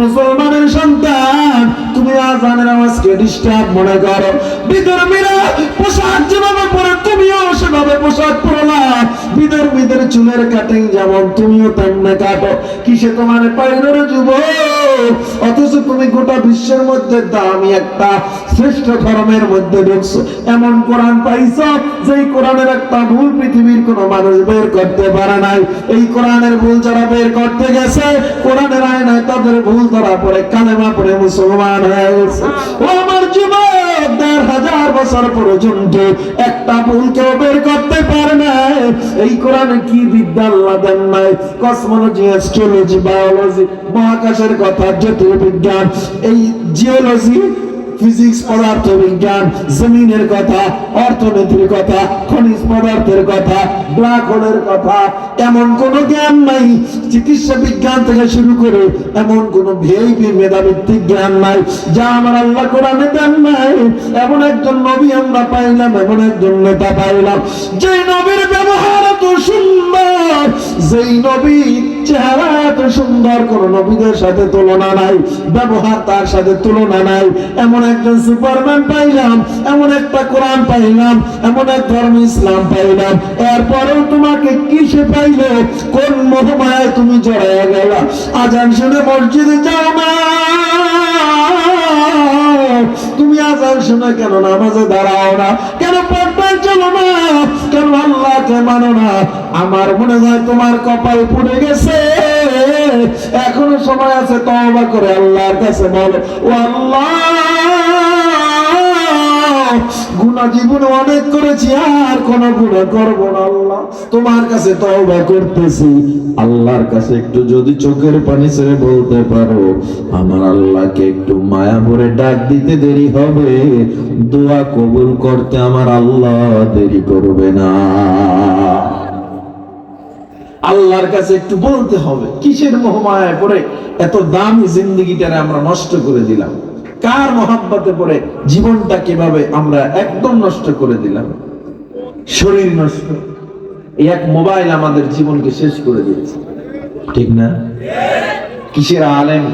মুসলমানের সন্তান, তুমি আজানের আওয়াজকে ডিস্টার্ব মনে করো। বিধর্মীরা পোশাক যেভাবে পরে তুমিও সেভাবে পোশাক পরো না। বিধর্মীদের চুলের কাটিং যেমন তুমিও তেমনে কাটো। কিসে তোমার পাইনের যুব অথচ তুমি গোটা বিশ্বের মধ্যে দামি একটা শ্রেষ্ঠ ধর্মের মধ্যে ঢুকছো। এমন কোরআন পাইছ যেই কোরআনের একটা ভুল পৃথিবীর কোনো মানুষ বের করতে পারে নাই। এই কোরআনের ভুল যারা বের করতে গেছে, কোরআনের আয়নায় তাদের ভুল ধরা পড়ে, কালেমা পড়ে মুসলমান হয়ে গেছে। ও আমার দেড় হাজার বছর পর্যন্ত একটা ভুল কেউ বের করতে পারে না। এই কোরআনে কি বিদ্যা আল্লাহ দেন নাই? কসমোলজি অ্যাস্ট্রোলজি বায়োলজি মহাকাশের কথা, জ্যোতির্বিজ্ঞান, এই জিওলজি ফিজিক্স পদার্থ বিজ্ঞান, জমিনের কথা, অর্থনীতির কথা, খনিজ পদার্থের কথা ব্ল্যাক হোলের কথা, এমন কোন জ্ঞান নাই, চিকিৎসা বিজ্ঞান থেকে শুরু করে এমন কোন ভিআইপি মেধাভিত্তিক জ্ঞান নাই, যা আমার আল্লাহ কোরআনে দেন নাই। এমন একজন নবী আমরা পাইলাম, এমন একজন নেতা পাইলাম যে নবীর ব্যবহার এত সুন্দর, যেই নবী চেহারা এত সুন্দর, কোন নবীদের সাথে তুলনা নাই, ব্যবহার তার সাথে তুলনা নাই। এমন একজন সুপারম্যান পাইলাম, এমন একটা কোরআন পাইলাম, এমন এক ধর্ম ইসলাম পাইলাম। এরপরেও তোমাকে কিসে পাইল? কোন তুমি জড়াইয়া গেলা? আজান শুনে মসজিদে যাও না। তুমি আজান শুনে কেন নামাজে দাঁড়াও না? কেন পড়বার চলো না? কেন আল্লাহকে মানো না? আমার মনে হয় তোমার কপাল পুড়ে গেছে। এখনও সময় আছে, তওবা করে আল্লাহর কাছে বলো ও আল্লাহ গুণা জীবনে অনেক করেছি, আর কোন গুণা করব না, আল্লাহ। তোমার কাছে তওবা করতেছি। আল্লাহর কাছে একটু যদি চোখের পানি ছেড়ে বলতে পারো, আমার আল্লাহকে একটু মায়া ভরে ডাক দিতে দেরি হবে। দোয়া কবুল করতে আমার আল্লাহ দেরি করবে না। আল্লাহর কাছে একটু বলতে হবে, কিসের মোহমায় পড়ে এত দামি জিন্দগিটারে আমরা নষ্ট করে দিলাম? কার মহাব্বতে পড়ে জীবনটা কীভাবে আমরা একদম নষ্ট করে দিলাম? শরীর নষ্ট। এই এক মোবাইল আমাদের জীবনকে শেষ করে দিয়েছে। ঠিক না? কিসের আলেম?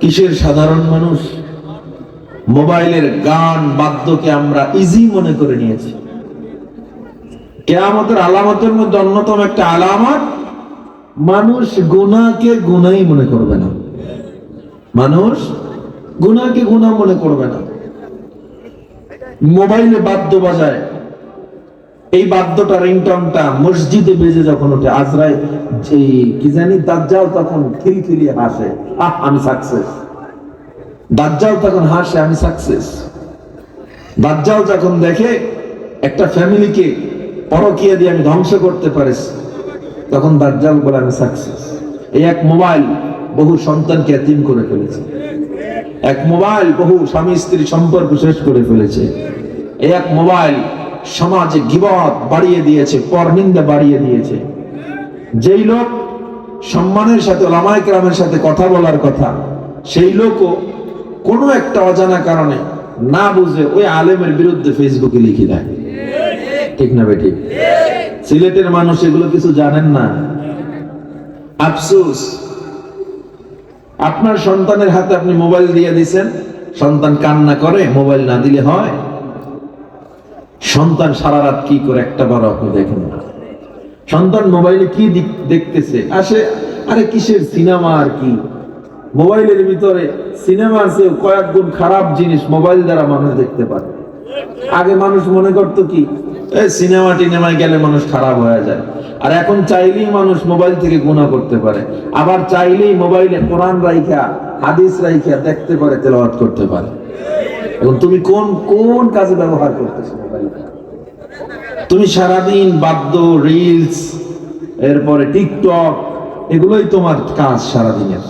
কিসের সাধারণ মানুষ? মোবাইলের গান বাদ্যকে আমরা ইজি মনে করে নিয়েছি। কেয়ামতের আলামতের মধ্যে অন্যতম একটা আলামত, মানুষ গুনাকে গুনাই মনে করবে না। মানুষ গুনাকে গুনাহ মনে করবে না। মোবাইলে বাদ্য বাজায়। এই বাদ্যটা রিংটনটা মসজিদে বেজে যখন ওঠে আজরায় যে কি জানি দাজ্জাল তখন খিল খিলিয়ে হাসে, আহ, আমি সাকসেস দাজ্জাল তখন হাসে, আমি সাকসেস দাজ্জাল যখন দেখে, একটা ফ্যামিলিকে পরকিয়া দিয়ে আমি ধ্বংস করতে পারিস তখন দাজ্জাল বলে আমি সাকসেস এই এক মোবাইল বহু সন্তানকে এতিম করে ফেলেছে। এক মোবাইল বহু স্বামী স্ত্রী সম্পর্ক শেষ করে ফেলেছে। এই এক মোবাইল সমাজে গিবত বাড়িয়ে দিয়েছে, পরনিন্দা বাড়িয়ে দিয়েছে। যেই লোক সম্মানের সাথে লামায় গ্রামের সাথে কথা বলার কথা, সেই লোকও কোনো একটা অজানা কারণে না বুঝে ওই আলেমের বিরুদ্ধে ফেসবুকে লিখে দেয়। ঠিক না বেটি? সিলেটের মানুষ এগুলো কিছু জানেন না। আফসোস। আপনার সন্তানের হাতে আপনি মোবাইল দিয়ে দিছেন। সন্তান কান্না করে, মোবাইল না দিলে হয়। সন্তান সারা রাত কি করে একটা বার আপনি দেখেন না। সন্তান মোবাইলে কি দেখতেছে? আসে, আরে কিসের সিনেমা আর কি? মোবাইলের ভিতরে সিনেমা আছে কয়েক গুণ খারাপ জিনিস মোবাইল দ্বারা মানুষ দেখতে পারে। আগে মানুষ মনে করতো কি এই সিনেমা টিনেমায় গেলে মানুষ খারাপ হয়ে যায়। আর এখন চাইলেই মানুষ মোবাইল থেকে গুণা করতে পারে। আবার চাইলেই মোবাইলে কোরআন রাইখা, হাদিস রাইখা দেখতে পারে, তেলাওয়াত করতে পারে। এখন তুমি কোন কোন কাজে ব্যবহার করতেছো তুমি সারাদিন বাদ্য, রিলস, এরপরে টিকটক, এগুলোই তোমার কাজ সারাদিনের।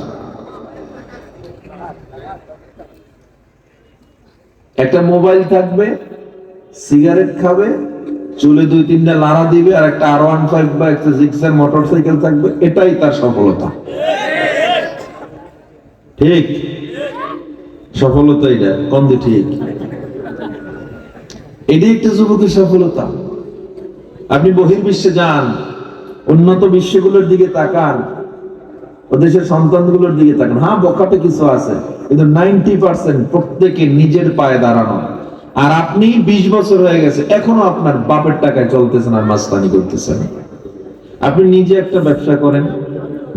একটা মোবাইল থাকবে, সিগারেট খাবে চুলে দুই তিনটা লাড়া দিবে আর একটা আর ওয়ান ফাইভ বা একটা জিক্সের মোটর সাইকেল থাকবে, এটাই তার সফলতা। ঠিক? সফলতা এটা, কোন দিয়ে ঠিক? এটাই একটা যুবকের সফলতা। আপনি বহির্বিশ্বে যান, উন্নত বিশ্বগুলোর দিকে তাকান, ও দেশের সন্তানগুলোর দিকে তাকান। হ্যাঁ বকাতে কিছু আছে, কিন্তু নাইনটি পার্সেন্ট প্রত্যেকে নিজের পায়ে দাঁড়ানো। আর আপনি বিশ বছর হয়ে গেছে, এখনও আপনার বাপের টাকায় চলতেছেন আর মাস্তানি করতেছেন আপনি নিজে একটা ব্যবসা করেন,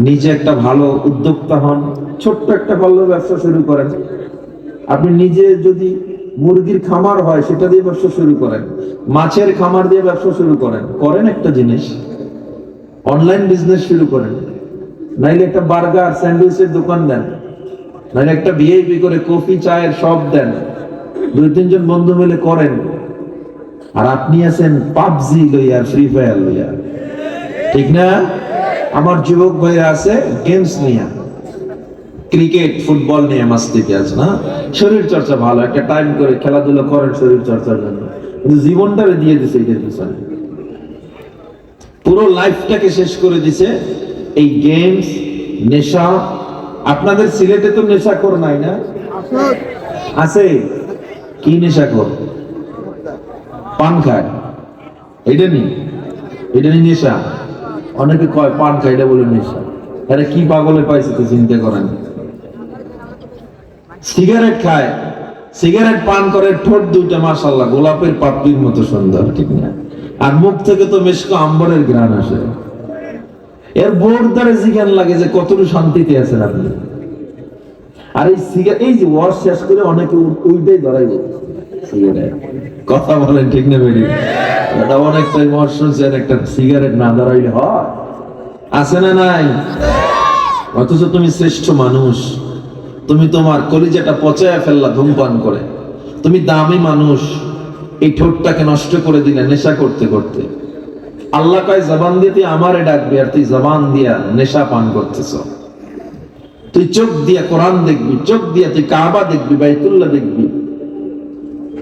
নিজে একটা ভালো উদ্যোক্তা হন, ছোট্ট একটা ভালো ব্যবসা শুরু করেন। আপনি নিজে যদি মুরগির খামার হয়, সেটা দিয়ে ব্যবসা শুরু করেন, মাছের খামার দিয়ে ব্যবসা শুরু করেন করেন একটা জিনিস, অনলাইন বিজনেস শুরু করেন। নাইলে একটা বার্গার, স্যান্ডউইচের দোকান দেন, নাইলে একটা ভিআইপি করে কফি, চায়ের শপ দেন। দুই তিনজন বন্ধু মিলে করেন। আর আপনি আছেন পাবজি লইয়া ফ্রি ফায়ার লইয়া ঠিক না? আমার যুবক ভাইরা আছে গেমস নিয়ে। ক্রিকেট ফুটবল নিয়ে মাস্তিতে আছে না? শরীর চর্চা ভালো একটা টাইম করে খেলাধুলা করেন শরীর চর্চার জন্য। কিন্তু জীবনটারে দিয়ে দিছে এদের পিছনে পুরো লাইফটাকে শেষ করে দিছে এই গেমস নেশা। আপনাদের সিলেটে তো নেশা কর নাই না? আছে? কি নেশা কর? পান খায়। এটা নি। এটা নি নেশা। অনেকে কয়, পান খায়, এটা বলে নেশা। আরে কি পাগলে পাইছে তো চিন্তা করেন? সিগারেট খায়। সিগারেট পান করে ঠোঁট দুইটা মাশাল্লাহ গোলাপের পাপড়ির মতো সুন্দর, ঠিক না? আর মুখ থেকে তো মেশকো আম্বরের গ্রান আসে। এর বোর দ্বারা জিজ্ঞান লাগে যে কতটুকু শান্তিতে আছেন আপনি। আর এই সিগারেট এই যে ওয়াশ শেষ করে অনেকে উ- উইটাই ধরাইব সিগারেট। কথা বলেন ঠিক না বেরি এটা অনেকটাই মত শুনছেন একটা সিগারেট না ধরাইলে হয়। আছে না নাই? অথচ তুমি শ্রেষ্ঠ মানুষ। তুমি তোমার কলিজাটা পচায় ফেললা, ধূমপান করে। তুমি দামি মানুষ। এই ঠোঁটটাকে নষ্ট করে দিলে নেশা করতে করতে। আল্লাহ কয়, জবান দিয়ে তুই আমারে ডাকবি আর তুই জবান দিয়া নেশা পান করতেছ। তুই চোখ দিয়া কোরআন দেখবি, চোখ দিয়া তুই কাবা দেখবি, বাইতুল্লাহ দেখবি।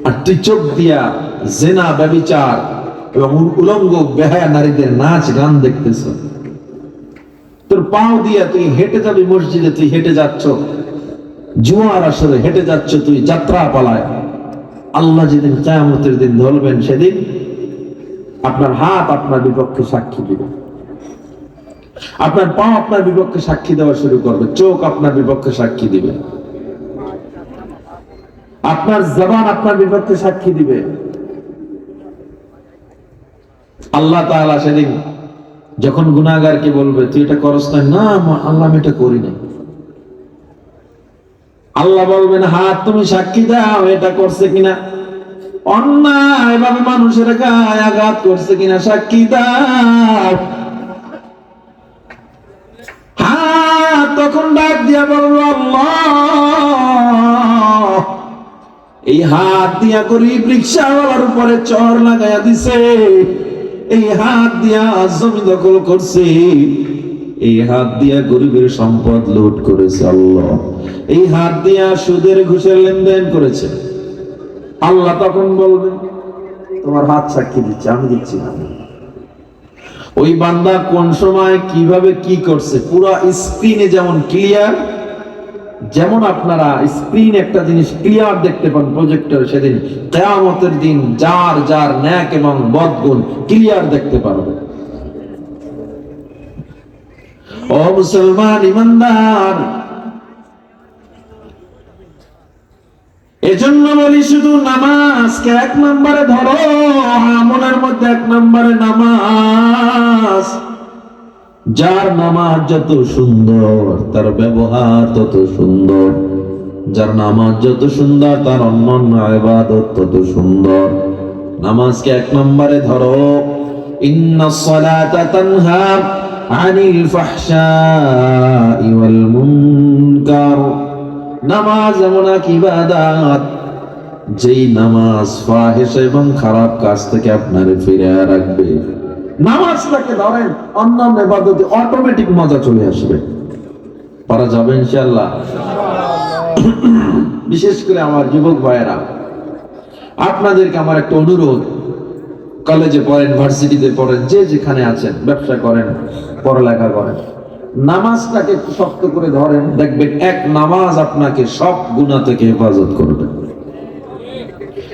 আর তুই চোখ দিয়া জেনা, ব্যবিচার এবং উলঙ্গ, বেহায়া নারীদের নাচ, গান দেখতেছ। তোর পাও দিয়া তুই হেঁটে যাবি মসজিদে, তুই হেঁটে যাচ্ছ। জুয়ার আসরে হেঁটে যাচ্ছ তুই যাত্রা পালায় আল্লাহ যেদিন কেয়ামতের দিন ধরবেন, সেদিন আপনার হাত আপনার বিপক্ষে সাক্ষী দিবে। আপনার পা আপনার বিপক্ষে সাক্ষী দেওয়া শুরু করবে, চোখ আপনার বিপক্ষে সাক্ষী দিবে। আপনার জবান আপনার বিপক্ষে সাক্ষী দিবে। আল্লাহ তাআলা সেদিন যখন গুনাহগারকে বলবে, তুই এটা করস না না আল্লাহ আমি এটা করি না আল্লাহ বলবেন, হাত তুমি সাক্ষী দাও, এটা করছে কিনা? অন্যায় ভাবে মানুষের গায়ে আঘাত করছে কিনা, সাক্ষী দাও। তখন ডাক দিয়া বলব আল্লাহ! এই হাত দিয়া গরিব রিক্সাওয়ালার উপরে চর লাগাইয়া দিছে। এই হাত দিয়া জমি দখল করছে। এই হাত দিয়া গরিবের সম্পদ লুট করেছে আল্লাহ। এই হাত দিয়া সুদের ঘুষের লেনদেন করেছে। আল্লাহ তখন বলবেন তোমার হাত সাক্ষী দিচ্ছে, আমি দিচ্ছি না। ওই বান্দা কোন সময় কীভাবে কি করছে? পুরো স্ক্রিনে যেমন ক্লিয়ার যেমন আপনারা স্ক্রিন একটা জিনিস ক্লিয়ার দেখতে পান প্রজেক্টর সেদিন, কেয়ামতের দিন যার যার ন্যাক এবং বদগুণ ক্লিয়ার দেখতে পারবে। ও মুসলমান ইমানদার এজন্য বলি শুধু নামাজকে এক নম্বরে ধরো? আমলের মধ্যে এক নম্বরে নামাজ। যার নামাজ যত সুন্দর, তার ব্যবহার তত সুন্দর। যার নামাজ যত সুন্দর, তার অন্যান্য ইবাদত তত সুন্দর। নামাজকে এক নম্বরে ধরো। ইন্না তানহা আনিল ফাহশাই ওয়াল মুনকার। নামাজ এমন এক ইবাদত, যেই নামাজ ফাহেসা এবং খারাপ কাজ থেকে আপনারে ফিরে রাখবে। নামাজটাকে ধরেন অন্যান্য ইবাদতে অটোমেটিক মজা চলে আসবে। পারা যাবে ইনশাআল্লাহ। বিশেষ করে আমার যুবক ভাইয়েরা, আপনাদেরকে আমার একটা অনুরোধ। কলেজে পড়েন, ভার্সিটিতে পড়েন, যে যেখানে আছেন, ব্যবসা করেন, পড়ালেখা করেন। নামাজটাকে একটু শক্ত করে ধরেন দেখবেন এক নামাজ আপনাকে সব গুণা থেকে হেফাজত করবে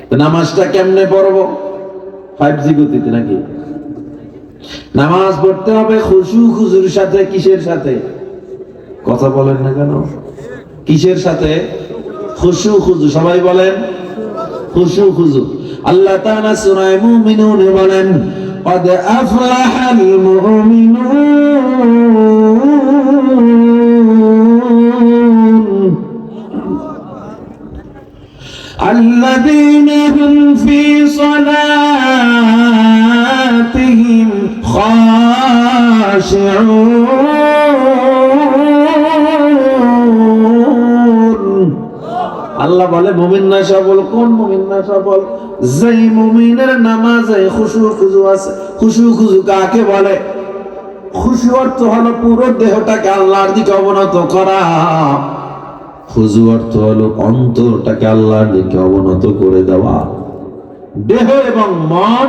তো নামাজটা কেমনে পড়বো ফাইভ জি গতিতে নাকি নামাজ পড়তে হবে খুশু খুশুর সাথে কিসের সাথে কথা বলেন না কেন কিসের সাথে খুশু খুজু সবাই বলেন খুশু খুজু আল্লাহ তাআলা সূরা মুমিনুন বলেন قد أفلح المؤمنون মুমিন না সবল কোন মুমিন না সবল যেই মুমিনের নামাজে খুশু খুজু আছে। খুশু খুজু কাকে বলে? খুশি অর্থ হলো পুরো দেহটাকে আল্লাহর দিকে অবনত করা। খুজু অর্থ হলো অন্তরটাকে আল্লাহর দিকে অবনত করে দেওয়া। দেহ এবং মন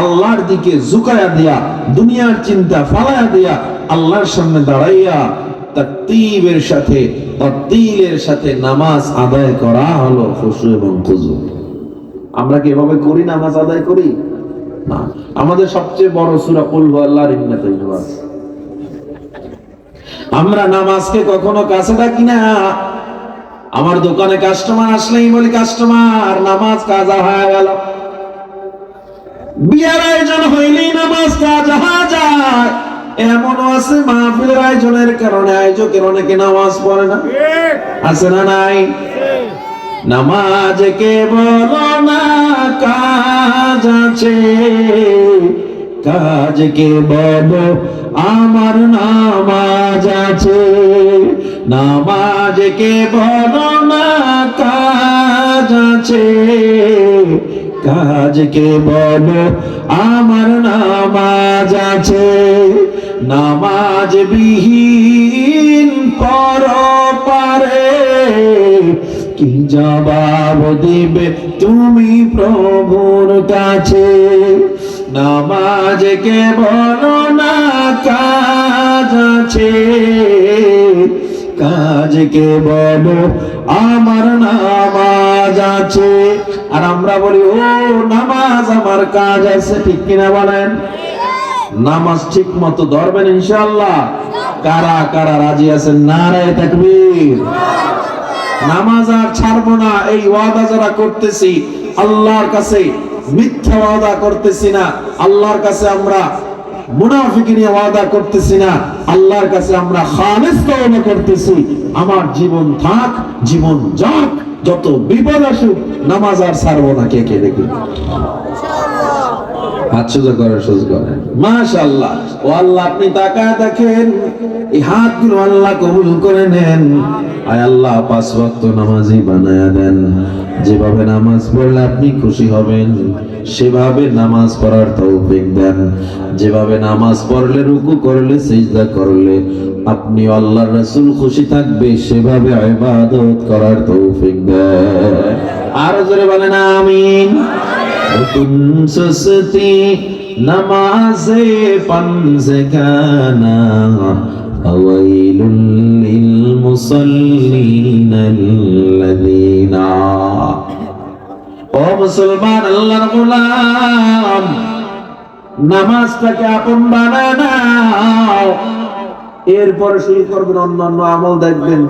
আল্লাহর দিকে ঝুঁকায়া দিয়া, দুনিয়ার চিন্তা ফালায়া দিয়া আল্লাহর সামনে দাঁড়াইয়া তাকতীবের সাথে তত্তিলের সাথে নামাজ আদায় করা হলো খুশু এবং খুজু। আমরা কি এভাবে করি নামাজ আদায় করি? না। আমাদের সবচেয়ে বড় সূরা কুল আল্লাহর ইন্নাতে নামাজ আমরা নামাজকে কখনো কাছে ডাকি না। আমার দোকানে কাস্টমার আসলেই বলি, কাস্টমার, নামাজ কাজা হয়ে গেল। বিয়ার আয়োজন হইলেই নামাজ কাজা যায়। এমন আছে মাহফিলের আয়োজনের কারণে আয়োজকের অনেকে নামাজ পড়ে না। আছে না নাই? নামাজ কে বলো না কাজ আছে? কাজ কে বলো আমার নামাজ আছে? নামাজ কে বলো না কাজ আছে? কাজ কে বলো আমার নামাজ আছে? নামাজ বিহীন পর পারে। কি জবাব দিবে তুমি প্রভুর কাছে? নামাজ কে বলো না কাজ আছে কাজকে বলো আমার নামাজ আছে। আর আমরা বলি, ও, নামাজ আমার কাজ আছে, ঠিক কিনা বলেন? নামাজ ঠিক মতো ধরবেন ইনশাল্লাহ কারা কারা রাজি আছেন? নারায় তাকবীর। নামাজ আর ছাড়বো না, এই ওয়াদা যারা করতেছি, আল্লাহর কাছে মিথ্যা ওয়াদা করতেছি না, আল্লাহর কাছে আমরা মুনাফিকি নিয়ে ওয়াদা করতেছি না, আল্লাহর কাছে আমরা খালিস তওবা করতেছি। আমার জীবন থাক, জীবন যাক, যত বিপদ আসুক, নামাজ আর ছাড়বো না, কে কে দেখি হাত সোজা করে। সোজা করেন মাশাআল্লাহ। ও আল্লাহ, আপনি তাকায় দেখেন, এই হাতগুলো আল্লাহ কবুল করে নেন। আল্লাহ, পাঁচ নামাজি দেন। যেভাবে নামাজ পড়লে আপনি খুশি হবেন, সেভাবে নামাজ পড়ার তৌফিক দেন। যেভাবে নামাজ পড়লে রুকু করলে, সিজদা করলে, আপনি আল্লাহর রাসূল খুশি থাকবে, সেভাবে ইবাদত করার তৌফিক দেন। আর জোরে বলেন, আমিন। হুকুম সুস্তি নামাজে লিল মুসাল্লিন আল্লাযিনা ও মুসলমান আল্লাহর গোলাম নামাজটাকে আপন বানায় নাও। এরপরে শুরু করবেন অন্যান্য আমল, দেখবেন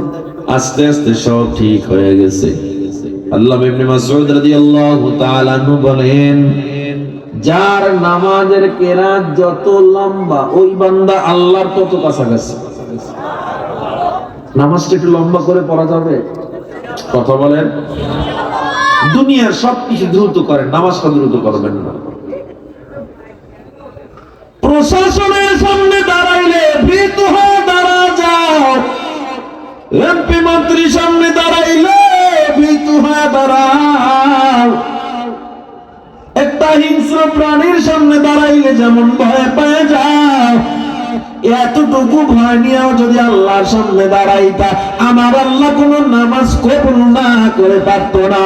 আস্তে আস্তে সব ঠিক হয়ে গেছে। আল্লাহ ইবনে মাসউদ রাদিয়াল্লাহু তাআলা আনহু বলেন, যার নামাজের কেরাত যত লম্বা, ওই বান্দা আল্লাহর তত কাছাকাছি। নামাজটা একটু লম্বা করে পড়া যাবে? কথা বলেন। দুনিয়ার সবকিছু দ্রুত করেন, নামাজটা দ্রুত করবেন না। প্রশাসনের সামনে দাঁড়াইলে ভীত হয়ে দাঁড়া যাও। এমপি মন্ত্রী সামনে দাঁড়াইলে ভীত হয়ে দাঁড়াও একটা হিংস্র প্রাণীর সামনে দাঁড়াইলে যেমন ভয় পেয়ে যাও এতটুকু ভয় নিয়েও যদি আল্লাহর সামনে দাঁড়াইতা, আমার আল্লাহ কোন নামাজ কবুল না করে পারত না।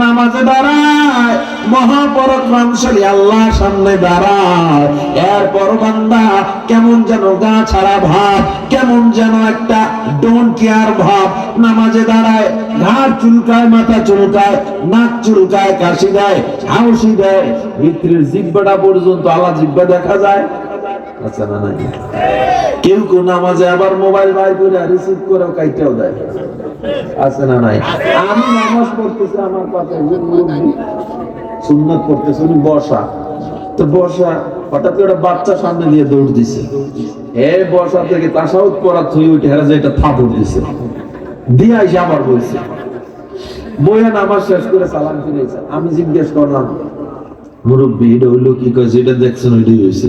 নামাজে দাঁড়ায় মহাপরাক্রমশালী আল্লাহর সামনে দাঁড়ায়। এরপর বান্দা কেমন যেন গা ছাড়া ভাব, কেমন যেন একটা ডোন্ট কেয়ার ভাব। নামাজে দাঁড়ায়, ঘাড় চুলকায়, মাথা চুলকায়, নাক চুলকায়, কাশি দেয়, হাউসি দেয়। ভিতরের জিব্বাটা পর্যন্ত আল্লাহ জিব্বা দেখা যায়। আচ্ছা না, নাই। কেউ নামাজে আবার মোবাইল বাইর করে রিসিভ করে কাইটাও দেয়। আছে না, নাই? আমি নামাজ পড়তেছি আমার উনি বসা। তো বসা, হঠাৎ করে বাচ্চা সামনে দিয়ে দৌড় দিছে। এ বসা থেকে পড়া থুই উঠে, হেরা যে এটা থাপড় দিছে। দিয়ে আইসে আবার বলছে বইয়া নামাজ শেষ করে সালাম ফিরেছে আমি জিজ্ঞেস করলাম, মুরব্বী, এটা হইল কি? কয়েছে এটা দেখছেন ওইটাই হয়েছে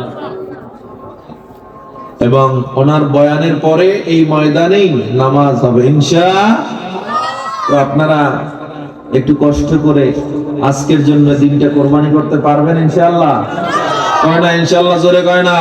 এবং ওনার বয়ানের পরে এই ময়দানেই নামাজ হবে, ইনশা তো আপনারা একটু কষ্ট করে আজকের জন্য দিনটা কোরবানি করতে পারবেন ইনশাআল্লাহ কয় না ইনশাআল্লাহ জোরে কয় না।